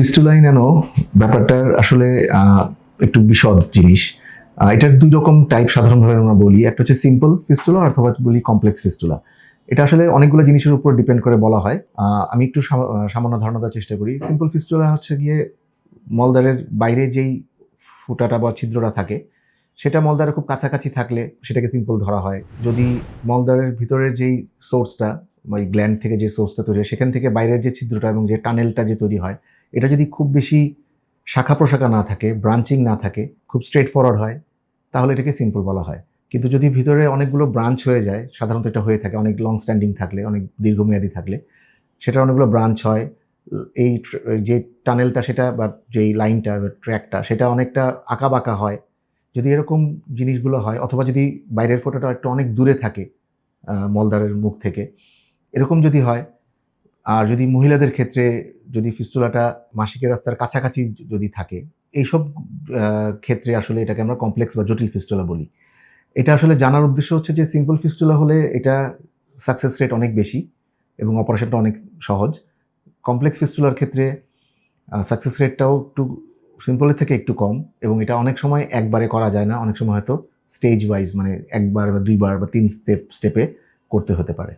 ফিস্টুলাই nano ব্যাপারটার আসলে একটু বিশদ জিনিস। এটার দুই রকম টাইপ সাধারণভাবে আমরা বলি। একটা হচ্ছে সিম্পল ফিস্টুলা অথবা বলি কমপ্লেক্স ফিস্টুলা এটা আসলে অনেকগুলো জিনিসের উপর ডিপেন্ড করে বলা হয়। আমি একটু সামান্য ধারণা দেওয়ার চেষ্টা করি। সিম্পল ফিস্টুলা হচ্ছে গিয়ে মলদারের বাইরে যেই ফুটাটা বা ছিদ্রটা থাকে, সেটা মলদারের খুব কাছাকাছি থাকলে সেটাকে সিম্পল ধরা হয়। যদি মলদারের ভিতরের যেই সোর্সটা ওই গ্ল্যান্ড থেকে যে সোর্সটা তৈরি হয়, সেখান থেকে বাইরের যে ছিদ্রটা এবং যে টানেলটা যে তৈরি হয় এটা যদি খুব বেশি শাখা প্রশাখা না থাকে ব্রাঞ্চিং না থাকে, খুব স্ট্রেট ফরওয়ার্ড হয়, তাহলে এটাকে সিম্পল বলা হয়। কিন্তু যদি ভিতরে অনেকগুলো ব্রাঞ্চ হয়ে যায়, সাধারণত এটা হয়ে থাকে, অনেক লং স্ট্যান্ডিং থাকলে, অনেক দীর্ঘমেয়াদী থাকলে, সেটা অনেকগুলো ব্রাঞ্চ হয়, এই যে টানেলটা সেটা বা যেই লাইনটা বা ট্র্যাকটা সেটা অনেকটা আঁকা বাঁকা হয়। যদি এরকম জিনিসগুলো হয়, অথবা যদি বাইরের ফটোটা একটু অনেক দূরে থাকে মলদারের মুখ থেকে, এরকম যদি হয় আর যদি মহিলাদের ক্ষেত্রে যদি ফিস্টুলাটা মাসিকের রাস্তার কাছাকাছি যদি থাকে, এইসব ক্ষেত্রে আসলে এটাকে আমরা কমপ্লেক্স বা জটিল ফিস্টুলা বলি। এটা আসলে জানার উদ্দেশ্য হচ্ছে যে সিম্পল ফিস্টুলা হলে এটা সাকসেস রেট অনেক বেশি এবং অপারেশনটা অনেক সহজ। কমপ্লেক্স ফিস্টুলার ক্ষেত্রে সাকসেস রেটটাও একটু সিম্পলের থেকে একটু কম এবং এটা অনেক সময় একবারে করা যায় না। অনেক সময় হয়তো স্টেজ ওয়াইজ মানে একবার বা দুইবার বা তিন স্টেপ স্টেপে করতে হতে পারে।